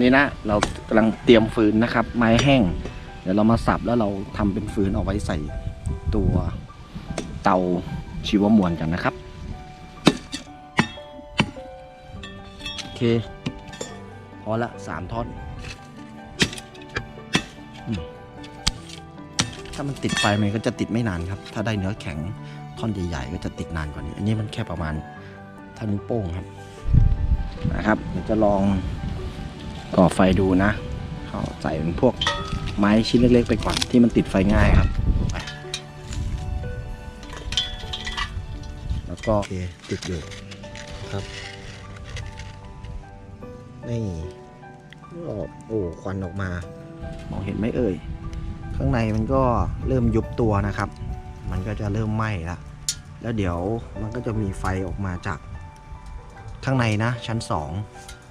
นี่นะเรากำลังเตรียมฟืนนะครับ ไม้แห้ง เดี๋ยวเรามาสับแล้วเราทำเป็นฟืนเอาไว้ใส่ตัวเตาชีวมวลกันนะครับโอเคพอละสามท่อนถ้ามันติดไฟมันก็จะติดไม่นานครับ ถ้าได้เนื้อแข็งท่อนใหญ่ๆก็จะติดนานกว่านี้ อันนี้มันแค่ประมาณเท่านิ้วโป้งครับนะครับเดี๋ยวจะลอง ก่อไฟดูนะเขาใส่เป็นพวกไม้ชิ้นเล็กๆไปก่อนที่มันติดไฟง่ายครับไปแล้วก็โอเคติดอยู่ครับนี่ออกโอ้ควันออกมา มองเห็นไหมเอ่ย ข้างในมันก็เริ่มยุบตัวนะครับ มันก็จะเริ่มไหม้แล้วแล้วเดี๋ยวมันก็จะมีไฟออกมาจากข้างในนะชั้น2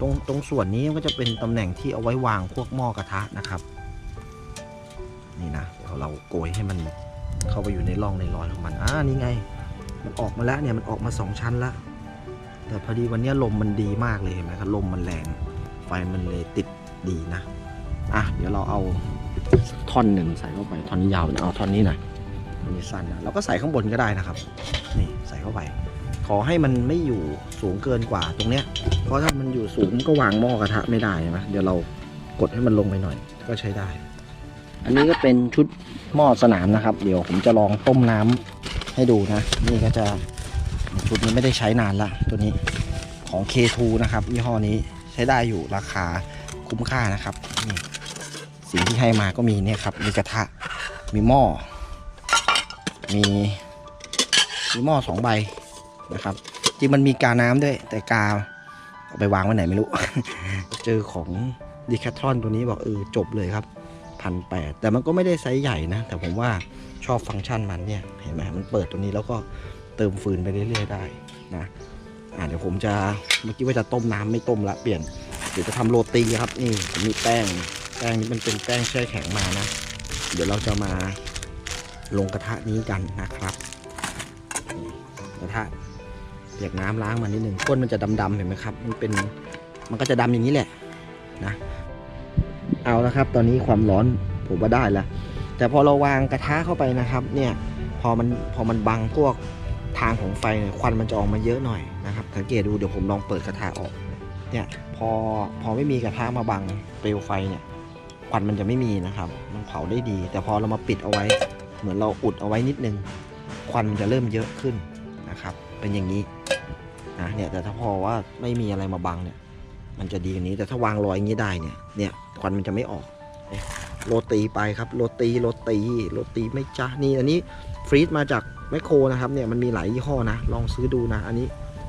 ตรงตรงส่วนนี้ก็จะเป็นตำแหน่งที่เอาไว้วางพวกหม้อกระทะนะครับ นี่นะเดี๋ยวเราโกยให้มันเข้าไปอยู่ในร่องในรอยของมันอ่านี่ไง มันออกมาแล้วเนี่ยมันออกมาสองชั้นละแต่พอดีวันนี้ลมมันดีมากเลยเห็นไหมครับลมมันแรง ไฟมันเลยติดดีนะอะเดี๋ยวเราเอาท่อนหนึ่งใส่เข้าไปท่อนนี้ยาวนะเอาท่อนนี้หน่อยอันนี้สั้นนะเราก็ใส่ข้างบนก็ได้นะครับ นี่ใส่เข้าไป ขอให้มันไม่อยู่สูงเกินกว่าตรงเนี้ย เพราะถ้ามันอยู่สูงก็วางหม้อกระทะไม่ได้ใช่ไหมเดี๋ยวเรากดให้มันลงไปหน่อย ก็ใช้ได้ อันนี้ก็เป็นชุดหม้อสนามนะครับ เดี๋ยวผมจะลองต้มน้ำให้ดูนะ นี่ก็จะชุดนี้ไม่ได้ใช้นานละตัวนี้ของ K2 นะครับยี่ห้อนี้ใช้ได้อยู่ราคาคุ้มค่านะครับนี่สิ่งที่ให้มาก็มีเนี่ยครับ มีกระทะ มีหม้อ มีมีหม้อสองใบ นะครับ จริงมันมีกาน้ำด้วย แต่กาเอาไปวางไว้ไหนไม่รู้ เจอของดีแคทรอนตัวนี้บอกเออจบเลยครับพันแปดแต่มันก็ไม่ได้ไซส์ใหญ่นะ แต่ผมว่าชอบฟังก์ชันมันเนี่ย เห็นไหมมันเปิดตัวนี้แล้วก็เติมฟืนไปเรื่อยๆได้นะอ่าเดี๋ยวผมจะเมื่อกี้ว่าจะต้มน้ำไม่ต้มละเปลี่ยนเดี๋ยวจะทำโรตีครับนี่ผมมีแป้งแป้งนี้มันเป็นแป้งแช่แข็งมานะ เดี๋ยวเราจะมาลงกระทะนี้กันนะครับ กระทะ เปียกน้ำล้างมันนิดหนึ่งก้นมันจะดำๆเห็นไหมครับ มันเป็นมันก็จะดำอย่างนี้แหละนะ เอาละครับ ตอนนี้ความร้อนผมว่าได้แล้วแต่พอเราวางกระทะเข้าไปนะครับ เนี่ยพอมันพอมันบังพวกทางของไฟเนี่ยควันมันจะออกมาเยอะหน่อยนะครับสังเกตดูเดี๋ยวผมลองเปิดกระทะออก เนี่ยพอพอไม่มีกระทะมาบังเปลวไฟเนี่ยควันมันจะไม่มีนะครับ มันเผาได้ดี แต่พอเรามาปิดเอาไว้ เหมือนเราอุดเอาไว้นิดนึง ควันมันจะเริ่มเยอะขึ้นนะครับ เป็นอย่างนี้ นะเนี่ยแต่ถ้าพอว่าไม่มีอะไรมาบังเนี่ย มันจะดีกว่านี้แต่ถ้าวางรอยอย่างนี้ได้เนี่ยเนี่ยควันมันจะไม่ออกโรตีไปครับโรตีโรตีโรตีไม่จ้านี่อันนี้ฟรีดมาจากแมคโครนะครับเนี่ยมันมีหลายยี่ห้อนะลองซื้อดูนะ อันนี้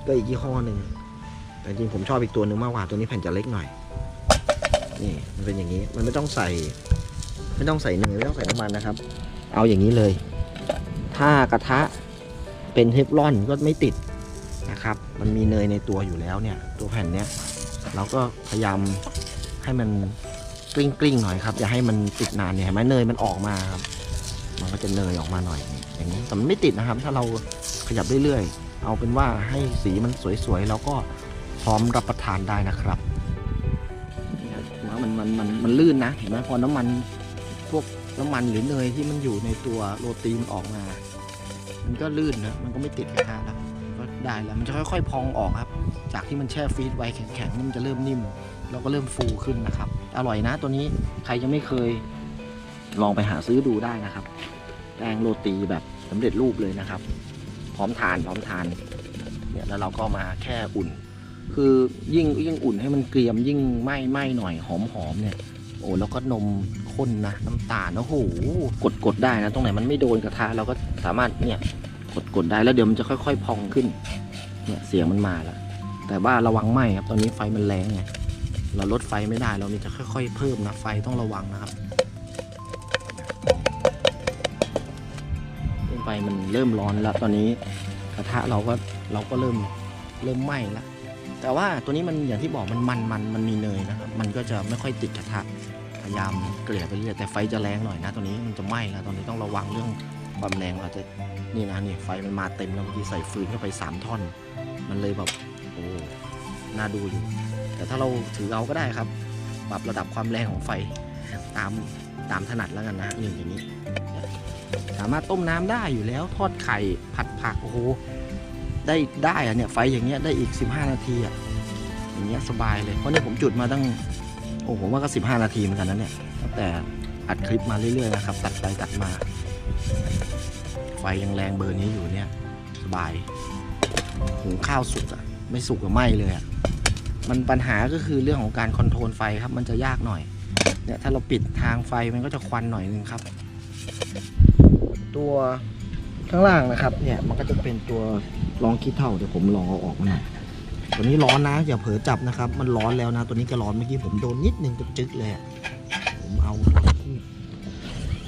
ก็อีกยี่ห้อหนึ่งแต่จริงผมชอบอีกตัวหนึ่งมากกว่าตัวนี้แผ่นจะเล็กหน่อยนี่มันเป็นอย่างนี้มันไม่ต้องใส่ ไม่ต้องใส่เนยไม่ต้องใส่น้ำมันนะครับ เอาอย่างนี้เลย ถ้ากระทะเป็นเทฟลอนก็ไม่ติด นะครับ มันมีเนยในตัวอยู่แล้วเนี่ย ตัวแผ่นเนี้ยเราก็พยายามให้มันกลิ้งกลิ้งๆหน่อยครับอย่าให้มันติดนานเนี่ยเห็นไหมเนยมันออกมาครับ มันก็จะเนยออกมาหน่อยอย่างนี้แต่มันไม่ติดนะครับ ถ้าเราขยับเรื่อยๆเอาเป็นว่าให้สีมันสวยๆแล้วก็พร้อมรับประทานได้นะครับว่ามันมันมันมันลื่นนะเห็นไหมพอน้ำมันพวกน้ำมันหรือเนยที่มันอยู่ในตัวโรตีมันออกมา มันก็ลื่นนะมันก็ไม่ติดกระทะแล้ว ได้แล้วมันจะค่อยๆ พองออกครับ จากที่มันแช่ฟรีซไว้แข็งๆนี่มันจะเริ่มนิ่ม แล้วก็เริ่มฟูขึ้นนะครับ อร่อยนะตัวนี้ใครยังไม่เคยลองไปหาซื้อดูได้นะครับ แป้งโรตีแบบสำเร็จรูปเลยนะครับ พร้อมทานพร้อมทานเนี่ยแล้วเราก็มาแค่อุ่น คือยิ่งยิ่งอุ่นให้มันเกรียมยิ่งไหม้ไหม้หน่อยหอมหอมเนี่ยโอ้แล้วก็นมข้นนะน้ำตาลโอ้โหกดกดได้นะ ตรงไหนมันไม่โดนกระทะเราก็สามารถเนี่ย กดกดได้แล้วเดี๋ยวมันจะค่อยๆพองขึ้นเนี่ยเสียงมันมาแล้ว แต่ว่าระวังไหมครับตอนนี้ไฟมันแรงไงเราลดไฟไม่ได้เรามีจะค่อย ๆ เพิ่มนะไฟต้องระวังนะครับไฟมันเริ่มร้อนแล้ว ตอนนี้กระทะเราก็เราก็เริ่มเริ่มไหม้แล้วแต่ว่าตัวนี้มันอย่างที่บอกมันมันมันมันมีเนยนะครับมันก็จะไม่ค่อยติดกระทะพยายามเกลี่ยไปเรื่อยแต่ไฟจะแรงหน่อยนะตัวนี้มันจะไหม้แล้วตอนนี้ต้องระวังเรื่อง ความแรงเราจจะนี่นะนี่ไฟมันมาเต็มแล้วเมื่อกี้ใส่ฟืนเข้าไปสามท่อน มันเลยแบบโอ้น่าดูอยู่ แต่ถ้าเราถือเอาก็ได้ครับ ปรับระดับความแรงของไฟตามตามถนัดแล้วกันนะนี่อย่างนี้ สามารถต้มน้ำได้อยู่แล้วทอดไข่ผัดผักโอ้โหได้ได้อะเนี่ยไฟอย่างเงี้ยได้อีก 15 นาทีอะอย่างเงี้ยสบายเลยเพราะนี่ผมจุดมาตั้งโอ้ผมว่าก็ 15 นาทีเหมือนกันนะเนี่ยตั้งแต่อัดคลิปมาเรื่อยๆนะครับตัดไปตัดมา ไฟยังแรงเบอร์นี้อยู่เนี่ย สบายหุงข้าวสุกอะไม่สุกก็ไหม้เลยอะมันปัญหาก็คือเรื่องของการคอนโทรลไฟครับ มันจะยากหน่อยเนี่ยถ้าเราปิดทางไฟมันก็จะควันหน่อยนึงครับ ตัวข้างล่างนะครับ เนี่ยมันก็จะเป็นตัวรองขี้เท่าเดี๋ยวผมลองเอาออกมาหน่อยตัวนี้ร้อนนะอย่าเผลอจับนะครับ มันร้อนแล้วนะ ตัวนี้ก็ร้อนเมื่อกี้ผมโดนนิดนึงจึ๊กเลยอะผมเอา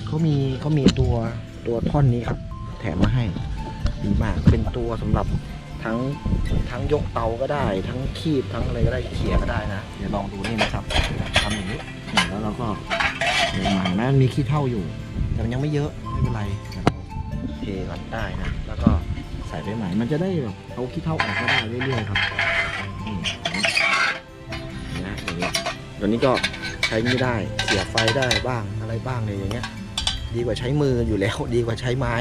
เขามีเขามีตัวตัวท่อนนี้ครับ แถมมาให้ดีมากเป็นตัวสำหรับทั้งทั้งยกเตาก็ได้ ทั้งคีบทั้งอะไรก็ได้เขี่ยก็ได้นะเดี๋ยวลองดูนี่นะครับทำอย่างนี้แล้วเราก็เดี๋ยวมานะมันมีขี้เท่าอยู่ แต่มันยังไม่เยอะไม่เป็นไรเดี๋ยวเราเทก่อนได้นะแล้วก็ใส่ไปใหม่มันจะได้แบบเอาขี้เท่าออกก็ได้เรื่อยๆครับนะอย่างนี้เดี๋ยวนี้ก็ใช้ไม่ได้เสียไฟได้บ้างอะไรบ้างเลยอย่างเงี้ย ดีกว่าใช้มืออยู่แล้วดีกว่าใช้ไม้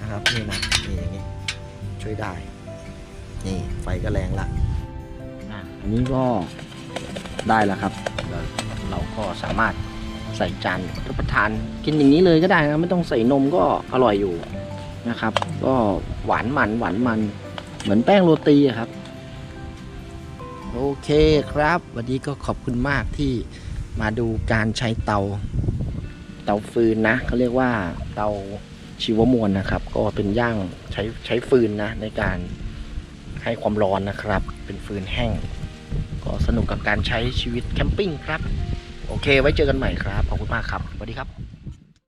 นะครับนี่นะนี่อย่างนี้ช่วยได้ นี่ไฟก็แรงละอะอันนี้ก็ได้แล้วครับแล้วเราก็สามารถใส่จานรับประทานกินอย่างนี้เลยก็ได้นะไม่ต้องใส่นมก็อร่อยอยู่นะครับ ก็หวานมันหวานมันเหมือนแป้งโรตีอะครับ โอเคครับ วันนี้ก็ขอบคุณมากที่มาดูการใช้เตา เตาฟืนนะเขาเรียกว่าเตาชีวมวลนะครับ ก็เป็นย่างใช้ใช้ฟืนนะในการให้ความร้อนนะครับ เป็นฟืนแห้ง ก็สนุกกับการใช้ชีวิตแคมปิ้งครับ โอเค ไว้เจอกันใหม่ครับ ขอบคุณมากครับสวัสดีครับ